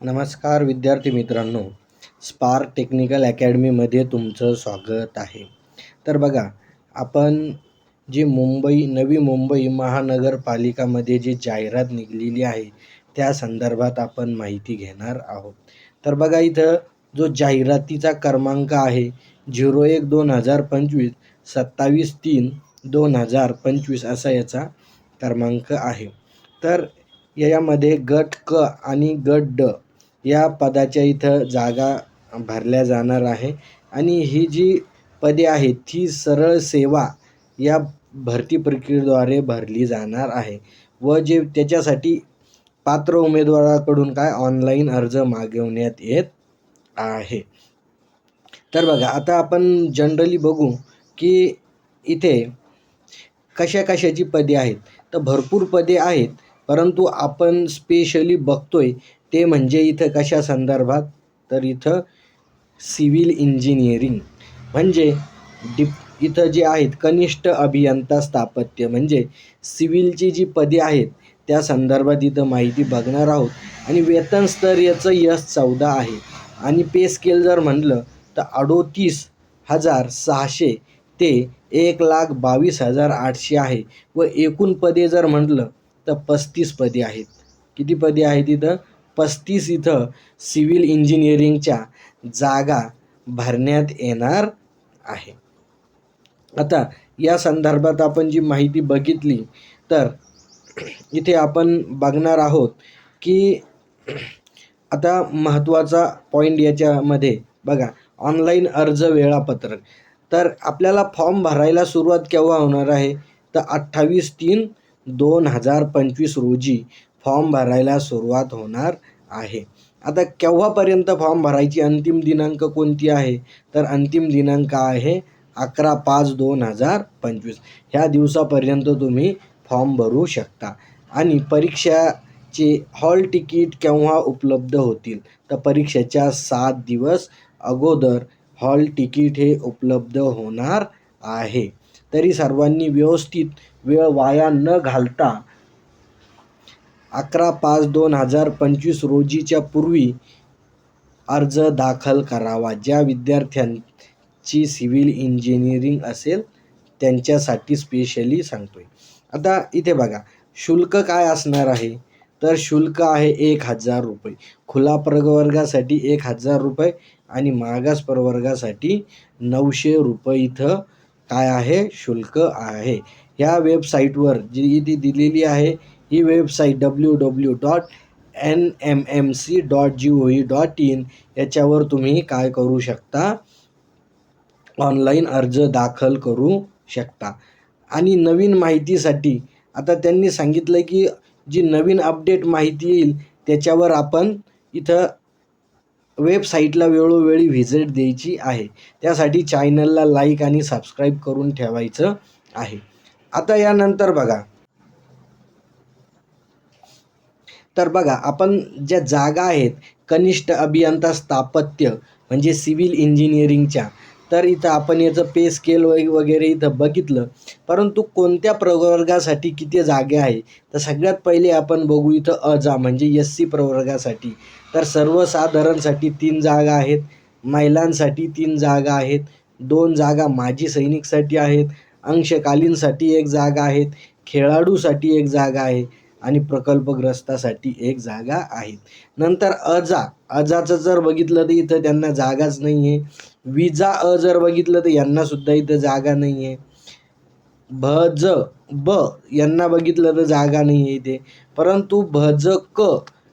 नमस्कार विद्यार्थी मित्रांनो. स्पार्क टेक्निकल अकॅडमीमध्ये तुमचं स्वागत आहे. तर बघा आपण जी मुंबई नवी मुंबई महानगरपालिकामध्ये जी जाहिरात निघलेली आहे त्या संदर्भात आपण माहिती घेणार आहोत. तर बघा इथं जो जाहिरातीचा क्रमांक आहे झिरो एक दोन हजार पंचवीस सत्तावीस तीन दोन हजार पंचवीस असा याचा क्रमांक आहे. तर यामध्ये गट क आणि गट ड या पदाच्या इथं जागा भरल्या जाणार आहे. आणि ही जी पदे आहेत ती सरळ सेवा या भरती प्रक्रियेद्वारे भरली जाणार आहे. व जे त्याच्यासाठी पात्र उमेदवाराकडून काय ऑनलाईन अर्ज मागवण्यात येत आहे. तर बघा आता आपण जनरली बघू की इथे कशा कशाची पदे आहेत. तर भरपूर पदे आहेत परंतु आपण स्पेशली बघतोय ते म्हणजे इथं कशा संदर्भात? तर इथं सिव्हिल इंजिनिअरिंग म्हणजे डिप इथं जे आहेत कनिष्ठ अभियंता स्थापत्य म्हणजे सिव्हिलची जी पदे आहेत त्या संदर्भात इथं माहिती बघणार आहोत. आणि वेतन स्तर याचं यश चौदा आहे. आणि पे स्केल जर म्हटलं तर अडोतीस हजार सहाशे ते एक लाख बावीस हजार आठशे आहे. व एकूण पदे जर म्हटलं तर पस्तीस पदे आहेत. किती पदे आहेत इथं? पस्तीस इथं सिव्हिल इंजिनिअरिंगच्या जागा भरण्यात येणार आहे. आता या संदर्भात आपण जी माहिती बघितली तर इथे आपण बघणार आहोत की आता महत्त्वाचा पॉईंट याच्यामध्ये बघा ऑनलाईन अर्ज वेळापत्रक. तर आपल्याला फॉर्म भरायला सुरुवात केव्हा होणार आहे? तर अठ्ठावीस तीन दोन हजार पंचवीस रोजी. फॉर्म भरायला सुरुवात होणार आहे. आता केव्हापर्यंत फॉर्म भरायची अंतिम दिनांक कोणती आहे? तर अंतिम दिनांक आहे अकरा पाच दोन हजार पंचवीस. ह्या दिवसापर्यंत तुम्ही फॉर्म भरू शकता. आणि परीक्षाचे हॉल तिकीट केव्हा उपलब्ध होतील? तर परीक्षेच्या सात दिवस अगोदर हॉल तिकीट हे उपलब्ध होणार आहे. तरी सर्वांनी व्यवस्थित वेळ वाया न घालता अकरा पाच दोन हजार पंचवीस रोजीच्या पूर्वी अर्ज दाखल करावा. ज्या विद्यार्थ्यांची सिव्हिल इंजिनिअरिंग असेल त्यांच्यासाठी स्पेशली सांगतो आहे आता इथे बघा शुल्क काय असणार आहे? तर शुल्क आहे एक हजार रुपये. खुला प्रवर्गासाठी एक हजार रुपये आणि मागास प्रवर्गासाठी नऊशे रुपये इथं काय आहे? शुल्क आहे. ह्या वेबसाईटवर जी इथे दिलेली आहे ही website W W dot N M M C dot G O E dot in याच्यावर तुम्ही काय करू शकता? ऑनलाईन अर्ज दाखल करू शकता. आणि नवीन माहितीसाठी आता त्यांनी सांगितलं की जी नवीन अपडेट माहिती येईल त्याच्यावर आपण इथं वेबसाईटला वेळोवेळी व्हिजिट द्यायची आहे. त्यासाठी चॅनलला लाईक आणि सबस्क्राईब करून ठेवायचं आहे. आता यानंतर बघा तर बघा आपण ज्या जागा आहेत कनिष्ठ अभियंता स्थापत्य म्हणजे सिव्हिल इंजिनिअरिंगच्या तर इथं आपण याचं पे स्केल वग वगैरे इथं बघितलं. परंतु कोणत्या प्रवर्गासाठी किती जागा आहे तर सगळ्यात पहिले आपण बघू इथं अजा म्हणजे एस सी प्रवर्गासाठी. तर सर्वसाधारणसाठी तीन जागा आहेत महिलांसाठी तीन जागा आहेत दोन जागा माजी सैनिकसाठी आहेत अंशकालीनसाठी एक जागा आहेत खेळाडूसाठी एक जागा आहे. आणि प्रकल्पग्रस्तासाठी एक जागा आहे. नंतर अजा. अजाचं जर बघितलं तर इथं त्यांना जागाच नाही आहे विजा अ जर बघितलं तर यांनासुद्धा इथं जागा नाही आहे भ ज ब यांना बघितलं तर जागा नाही आहे इथे. परंतु भ ज क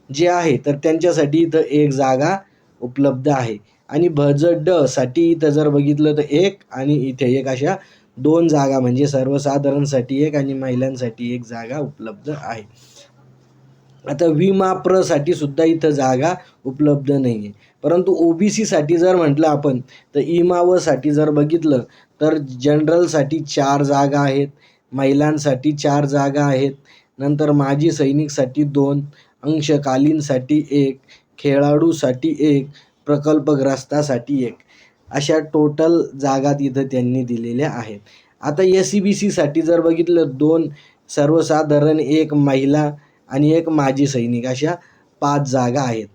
जे आहे तर त्यांच्यासाठी इथं एक जागा उपलब्ध आहे. आणि भ ज ड साठी इथं जर बघितलं तर एक आणि इथे एक अशा दोन जागा म्हणजे सर्वसाधारणसाठी एक आणि महिलांसाठी एक जागा उपलब्ध आहे. आता विमाप्रसाठी सुद्धा इथं जागा उपलब्ध नाही आहे परंतु ओ बी सीसाठी जर म्हटलं आपण तर इमावसाठी जर बघितलं तर जनरलसाठी चार जागा आहेत महिलांसाठी चार जागा आहेत नंतर माजी सैनिकसाठी दोन अंशकालीनसाठी एक खेळाडूसाठी एक प्रकल्पग्रस्तासाठी एक. अशा टोटल जागा तिथं त्यांनी दिलेल्या आहेत. आता एस सी बी सीसाठी जर बघितलं दोन सर्वसाधारण एक महिला आणि एक माजी सैनिक अशा पाच जागा आहेत.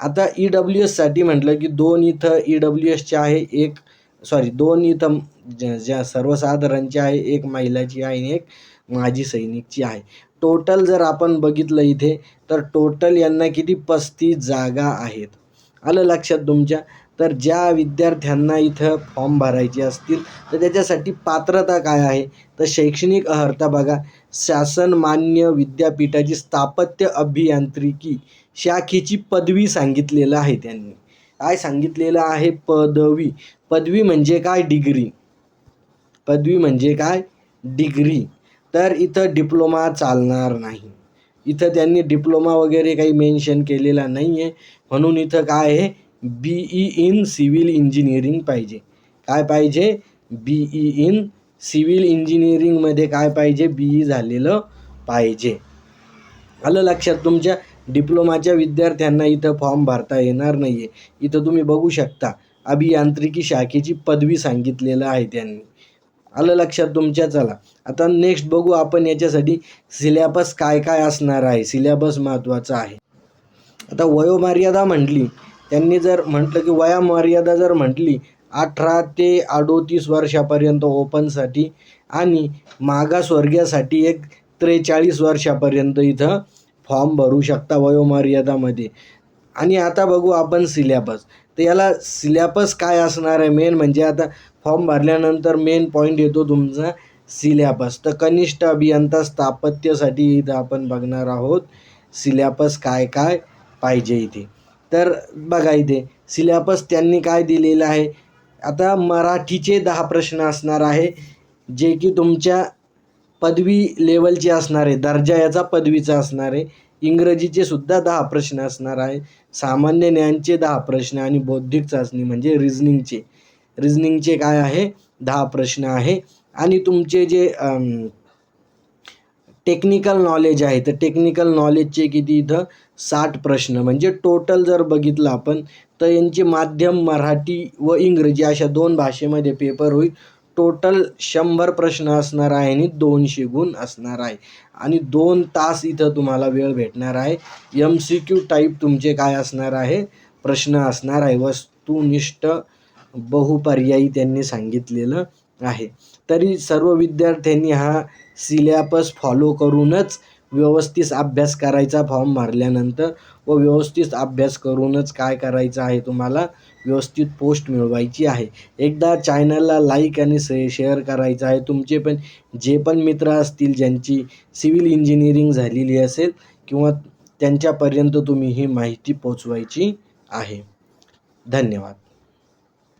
आता ई डब्ल्यू एससाठी म्हटलं की दोन इथं ई डब्ल्यू एसच्या आहे एक सॉरी दोन इथं ज्या ज्या सर्वसाधारणची आहे एक महिलाची आहे आणि एक माजी सैनिकची आहे. टोटल जर आपण बघितलं इथे तर टोटल यांना किती? पस्तीस जागा आहेत. आलं लक्षात तुमच्या. तर ज्या विद्यार्थ्यांना इथं फॉर्म भरायचे असतील तर त्याच्यासाठी पात्रता काय आहे? तर शैक्षणिक अर्हता बघा. शासन मान्य विद्यापीठाची स्थापत्य अभियांत्रिकी शाखेची पदवी सांगितलेलं आहे त्यांनी. काय सांगितलेलं आहे? पदवी. पदवी म्हणजे काय? डिग्री. पदवी म्हणजे काय? डिग्री. तर इथं डिप्लोमा चालणार नाही. इथं त्यांनी डिप्लोमा वगैरे काही मेन्शन केलेला नाही आहे म्हणून इथं काय आहे? B E in civil engineering पाहिजे. काय पाहिजे? बी ई इन सिव्हिल इंजिनिअरिंगमध्ये काय पाहिजे? बी ई झालेलं पाहिजे. आलं लक्षात तुमच्या? डिप्लोमाच्या विद्यार्थ्यांना इथं फॉर्म भरता येणार नाही आहे इथं तुम्ही बघू शकता. अभियांत्रिकी शाखेची पदवी सांगितलेलं आहे त्यांनी. आलं लक्षात तुमच्या? चला. आता नेक्स्ट बघू आपण याच्यासाठी सिलेबस काय काय असणार आहे. सिलेबस महत्त्वाचा आहे. आता वयोमर्यादा म्हटली त्यांनी जर म्हटलं की वयोमर्यादा जर म्हटली अठरा ते अडोतीस वर्षापर्यंत ओपनसाठी आणि मागासवर्गीयासाठी एक त्रेचाळीस वर्षापर्यंत इथं फॉर्म भरू शकता वयोमर्यादामध्ये. आणि आता बघू आपण सिलेबस. तर याला सिलेबस काय असणार आहे? मेन म्हणजे आता फॉर्म भरल्यानंतर मेन पॉईंट येतो तुमचा सिलेबस. तर कनिष्ठ अभियंता स्थापत्यासाठी इथं आपण बघणार आहोत सिलेबस काय काय. पाहिजे इथे. तर बघा इथे सिलेबस त्यांनी काय दिलेलं आहे? आता मराठीचे दहा प्रश्न असणार आहे जे की तुमच्या पदवी लेवलचे असणार आहे दर्जा याचा पदवीचा असणार आहे. इंग्रजीचे सुद्धा दहा प्रश्न असणार आहे सामान्य ज्ञानचे दहा प्रश्न आणि बौद्धिक चाचणी म्हणजे रिझनिंगचे रिझनिंगचे काय आहे? दहा प्रश्न आहे. आणि तुमचे जे टेक्निकल नॉलेज आहे. तर टेक्निकल नॉलेजचे किती इथं? साठ प्रश्न. म्हणजे टोटल जर बघितलं आपण तर यांचे माध्यम मराठी व इंग्रजी अशा दोन भाषेमध्ये पेपर होईल. टोटल शंभर प्रश्न असणार आहे आणि दोनशे गुण असणार आहे. आणि दोन तास इथं तुम्हाला वेळ भेटणार आहे. एम सी क्यू टाईप तुमचे काय असणार आहे? प्रश्न असणार आहे. वस्तुनिष्ठ बहुपर्यायी त्यांनी सांगितलेलं आहे. तरी सर्व विद्यार्थ्यांनी हा सिलेबस फॉलो करूनच व्यवस्थित अभ्यास करायचा फॉर्म भरल्यानंतर व व्यवस्थित अभ्यास करूनच काय करायचं आहे तुम्हाला व्यवस्थित पोस्ट मिळवायची आहे. एकदा चॅनलला लाईक आणि से शेअर करायचं आहे. तुमचे पण जे पण मित्र असतील ज्यांची सिव्हिल इंजिनिअरिंग झालेली असेल किंवा त्यांच्यापर्यंत तुम्ही ही माहिती पोचवायची आहे. धन्यवाद.